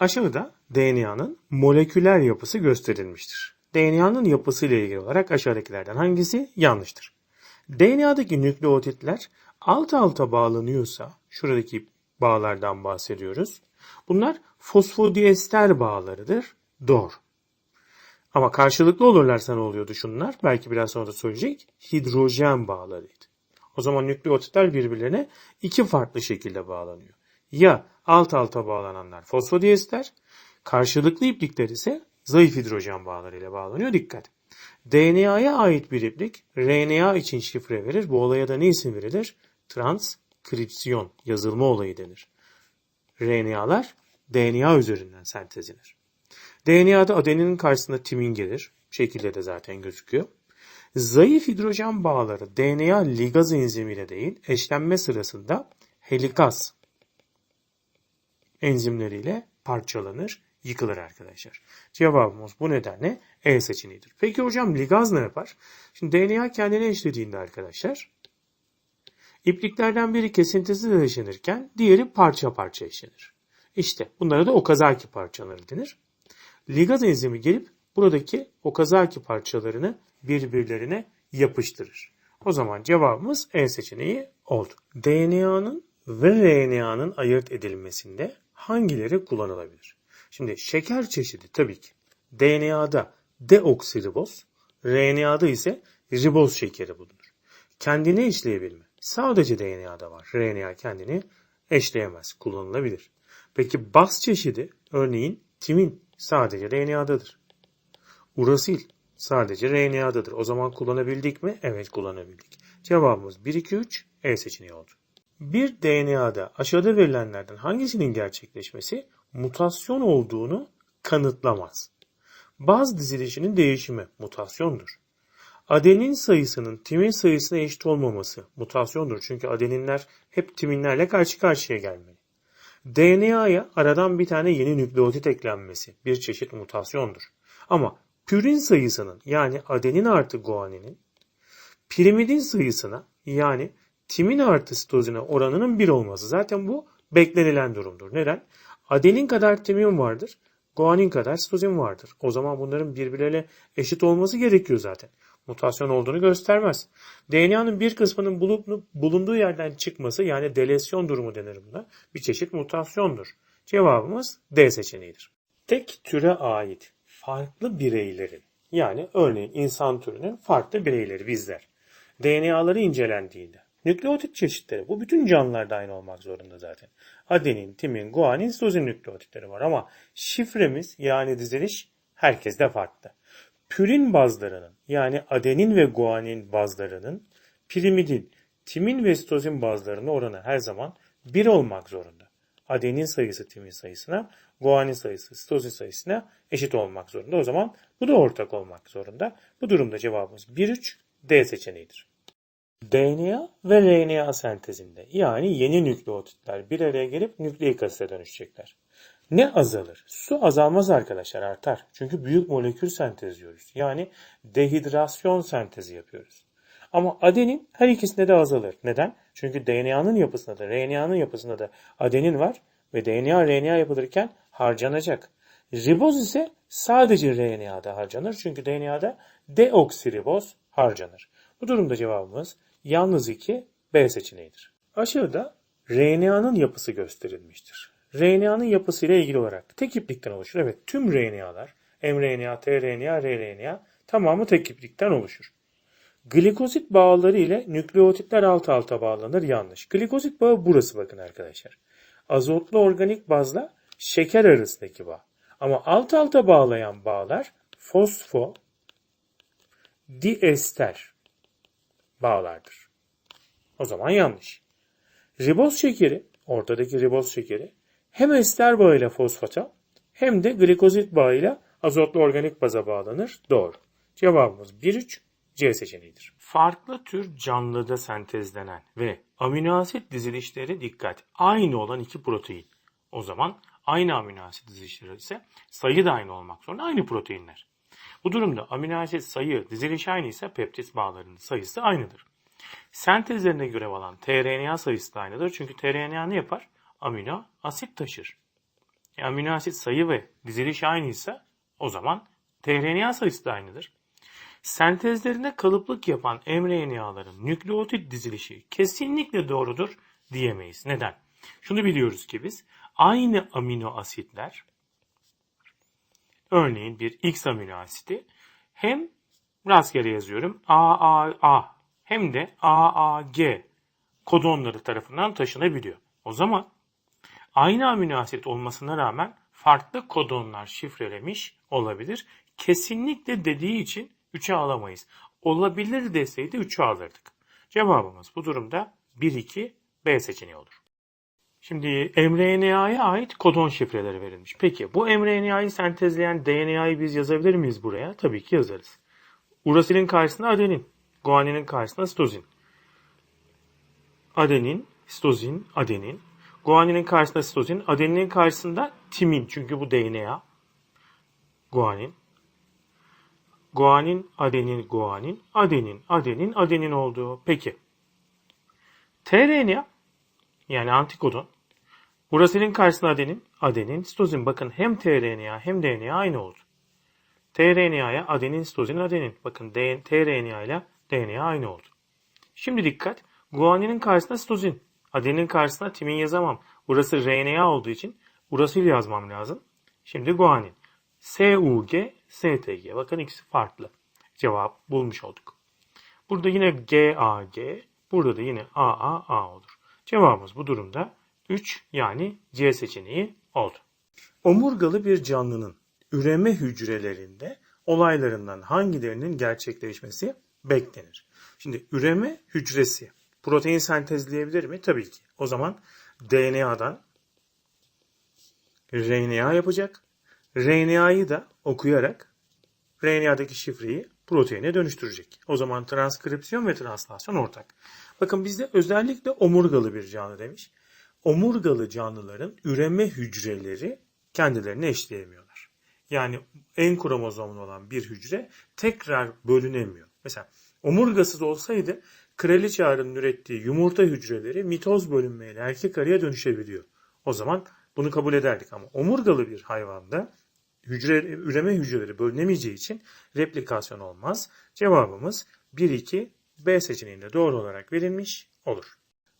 Aşağıda DNA'nın moleküler yapısı gösterilmiştir. DNA'nın yapısı ile ilgili olarak aşağıdakilerden hangisi yanlıştır? DNA'daki nükleotitler alt alta bağlanıyorsa, şuradaki bağlardan bahsediyoruz. Bunlar fosfodiester bağlarıdır. Doğru. Ama karşılıklı olurlarsa ne oluyordu şunlar? Belki biraz sonra da söyleyecek. Hidrojen bağlarıydı. O zaman nükleotitler birbirlerine iki farklı şekilde bağlanıyor. Ya alt alta bağlananlar fosfodiester, karşılıklı iplikler ise zayıf hidrojen bağlarıyla bağlanıyor. Dikkat! DNA'ya ait bir iplik RNA için şifre verir. Bu olaya da ne isim verilir? Transkripsiyon, yazılma olayı denir. RNA'lar DNA üzerinden sentezlenir. DNA'da adeninin karşısında timin gelir. Şekilde de zaten gözüküyor. Zayıf hidrojen bağları DNA ligaz enzimiyle değil, eşlenme sırasında helikaz enzimleriyle parçalanır, yıkılır arkadaşlar. Cevabımız bu nedenle E seçeneğidir. Peki hocam ligaz ne yapar? Şimdi DNA kendine eşlediğinde arkadaşlar ipliklerden biri kesintisiz eşlenirken diğeri parça parça eşlenir. İşte bunlara da okazaki parçaları denir. Ligaz enzimi gelip buradaki okazaki parçalarını birbirlerine yapıştırır. O zaman cevabımız E seçeneği oldu. DNA'nın ve RNA'nın ayırt edilmesinde hangileri kullanılabilir? Şimdi şeker çeşidi tabii ki DNA'da deoksiriboz, RNA'da ise riboz şekeri bulunur. Kendini eşleyebilme sadece DNA'da var. RNA kendini eşleyemez, kullanılabilir. Peki baz çeşidi örneğin timin sadece RNA'dadır. Urasil sadece RNA'dadır. O zaman kullanabildik mi? Evet kullanabildik. Cevabımız 1, 2, 3 E seçeneği oldu. Bir DNA'da aşağıda verilenlerden hangisinin gerçekleşmesi mutasyon olduğunu kanıtlamaz. Baz dizilişinin değişimi mutasyondur. Adenin sayısının timin sayısına eşit olmaması mutasyondur. Çünkü adeninler hep timinlerle karşı karşıya gelmeli. DNA'ya aradan bir tane yeni nükleotit eklenmesi bir çeşit mutasyondur. Ama pürin sayısının yani adenin artı guaninin pirimidin sayısına yani timin artı sitozine oranının 1 olması. Zaten bu beklenilen durumdur. Neden? Adenin kadar timin vardır. Guanin kadar sitozin vardır. O zaman bunların birbirleriyle eşit olması gerekiyor zaten. Mutasyon olduğunu göstermez. DNA'nın bir kısmının bulup, bulunduğu yerden çıkması yani delesyon durumu denir buna. Bir çeşit mutasyondur. Cevabımız D seçeneğidir. Tek türe ait farklı bireylerin yani örneğin insan türünün farklı bireyleri bizler. DNA'ları incelendiğinde nükleotit çeşitleri bu bütün canlılarda aynı olmak zorunda zaten. Adenin, timin, guanin, sitozin nükleotitleri var ama şifremiz yani diziliş herkeste farklı. Pürin bazlarının yani adenin ve guanin bazlarının pirimidin, timin ve sitozin bazlarının oranı her zaman 1 olmak zorunda. Adenin sayısı timin sayısına, guanin sayısı sitozin sayısına eşit olmak zorunda. O zaman bu da ortak olmak zorunda. Bu durumda cevabımız 1-3 D seçeneğidir. DNA ve RNA sentezinde yani yeni nükleotitler bir araya gelip nükleik asite dönüşecekler. Ne azalır? Su azalmaz arkadaşlar artar. Çünkü büyük molekül sentezliyoruz. Yani dehidrasyon sentezi yapıyoruz. Ama adenin her ikisinde de azalır. Neden? Çünkü DNA'nın yapısında da RNA'nın yapısında da adenin var ve DNA RNA yapılırken harcanacak. Riboz ise sadece RNA'da harcanır. Çünkü DNA'da deoksiriboz harcanır. Bu durumda cevabımız yalnız 2 B seçeneğidir. Aşağıda RNA'nın yapısı gösterilmiştir. RNA'nın yapısıyla ilgili olarak tek iplikten oluşur. Evet tüm RNA'lar mRNA, tRNA, rRNA tamamı tek iplikten oluşur. Glikozit bağları ile nükleotitler alt alta bağlanır yanlış. Glikozit bağı burası bakın arkadaşlar. Azotlu organik bazla şeker arasındaki bağ. Ama alt alta bağlayan bağlar fosfo diester bağlardır. O zaman yanlış. Riboz şekeri, ortadaki riboz şekeri hem ester bağıyla fosfata hem de glikozit bağıyla azotlu organik baza bağlanır. Doğru. Cevabımız 1-3 C seçeneğidir. Farklı tür canlıda sentezlenen ve amino asit dizilişleri dikkat aynı olan iki protein. O zaman aynı amino asit dizilişleri ise sayı da aynı olmak zorunda aynı proteinler. Bu durumda amino asit sayı diziliş aynı ise peptit bağlarının sayısı aynıdır. Sentezlerine görev alan tRNA sayısı da aynıdır. Çünkü tRNA ne yapar? Amino asit taşır. E, amino asit sayı ve diziliş aynıysa o zaman tRNA sayısı da aynıdır. Sentezlerinde kalıplık yapan mRNA'ların nükleotit dizilişi kesinlikle doğrudur diyemeyiz. Neden? Şunu biliyoruz ki biz aynı amino asitler örneğin bir X amino asiti hem rastgele yazıyorum AAA hem de AAG kodonları tarafından taşınabiliyor. O zaman aynı amino asit olmasına rağmen farklı kodonlar şifrelemiş olabilir. Kesinlikle dediği için 3'e alamayız. Olabilir deseydi 3'e alırdık. Cevabımız bu durumda 1-2 B seçeneği olur. Şimdi mRNA'ya ait kodon şifreleri verilmiş. Peki bu mRNA'yı sentezleyen DNA'yı biz yazabilir miyiz buraya? Tabii ki yazarız. Urasilin karşısında adenin, guaninin karşısında sitozin. Adenin, sitozin, adenin. Guaninin karşısında sitozin, adeninin karşısında timin çünkü bu DNA. Guanin. Guanin, adenin, guanin, adenin, adenin, adenin olduğu. Peki. tRNA yani antikodon. Urasilin karşısında adenin, adenin, sitozin. Bakın hem tRNA hem DNA aynı oldu. tRNA'ya adenin, sitozin, adenin. Bakın tRNA ile DNA aynı oldu. Şimdi dikkat. Guaninin karşısında sitozin. Adenin karşısında timin yazamam. Burası RNA olduğu için urasil yazmam lazım. Şimdi guanin. SUG, STG. Bakın ikisi farklı. Cevap bulmuş olduk. Burada yine GAG, burada da yine AAA olur. Cevabımız bu durumda 3 yani C seçeneği oldu. Omurgalı bir canlının üreme hücrelerinde olaylarından hangilerinin gerçekleşmesi beklenir? Şimdi üreme hücresi protein sentezleyebilir mi? Tabii ki. O zaman DNA'dan RNA yapacak. RNA'yı da okuyarak RNA'daki şifreyi proteine dönüştürecek. O zaman transkripsiyon ve translasyon ortak. Bakın bizde özellikle omurgalı bir canlı demiş. Omurgalı canlıların üreme hücreleri kendilerini eşleyemiyorlar. Yani en kromozomlu olan bir hücre tekrar bölünemiyor. Mesela omurgasız olsaydı kraliçe arının ürettiği yumurta hücreleri mitoz bölünmeyle erkek arıya dönüşebiliyor. O zaman bunu kabul ederdik ama omurgalı bir hayvanda hücre, üreme hücreleri bölünemeyeceği için replikasyon olmaz. Cevabımız 1-2 B seçeneğinde doğru olarak verilmiş olur.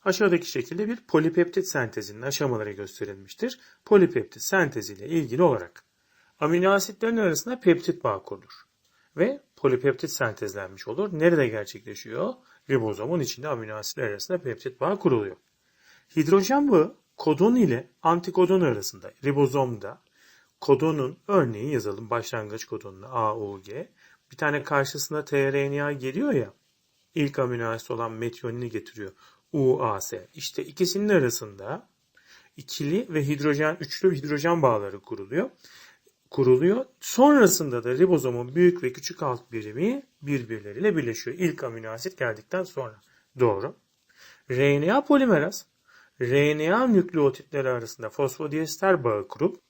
Aşağıdaki şekilde bir polipeptit sentezinin aşamaları gösterilmiştir. Polipeptit sentezi ile ilgili olarak amino asitlerin arasında peptit bağ kurulur ve polipeptit sentezlenmiş olur. Nerede gerçekleşiyor? Ribozomun içinde amino asitler arasında peptit bağ kuruluyor. Hidrojen bağı kodon ile antikodon arasında ribozomda kodonun örneği yazalım başlangıç kodonunu AUG. Bir tane karşısına tRNA geliyor ya ilk amino asit olan metionini getiriyor. UAS. İşte ikisinin arasında ikili ve hidrojen üçlü hidrojen bağları kuruluyor. Kuruluyor. Sonrasında da ribozomun büyük ve küçük alt birimi birbirleriyle birleşiyor. İlk amino asit geldikten sonra. Doğru. RNA polimeraz RNA nükleotitleri arasında fosfodiester bağı kurup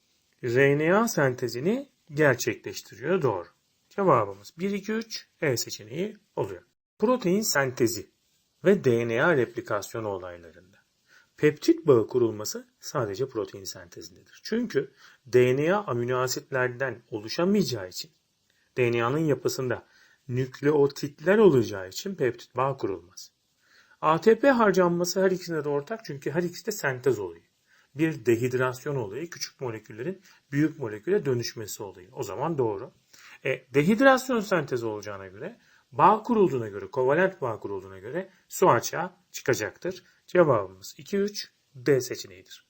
RNA sentezini gerçekleştiriyor. Doğru. Cevabımız 1, 2, 3 E seçeneği oluyor. Protein sentezi ve DNA replikasyonu olaylarında. Peptit bağı kurulması sadece protein sentezindedir. Çünkü DNA amino asitlerden oluşamayacağı için DNA'nın yapısında nükleotitler olacağı için peptit bağ kurulmaz. ATP harcanması her ikisinde de ortak çünkü her ikisi de sentez olayı. Bir dehidrasyon olayı, küçük moleküllerin büyük moleküle dönüşmesi olayı. O zaman doğru. E, dehidrasyon sentezi olacağına göre, bağ kurulduğuna göre, kovalent bağ kurulduğuna göre su açığa çıkacaktır. Cevabımız 2-3 D seçeneğidir.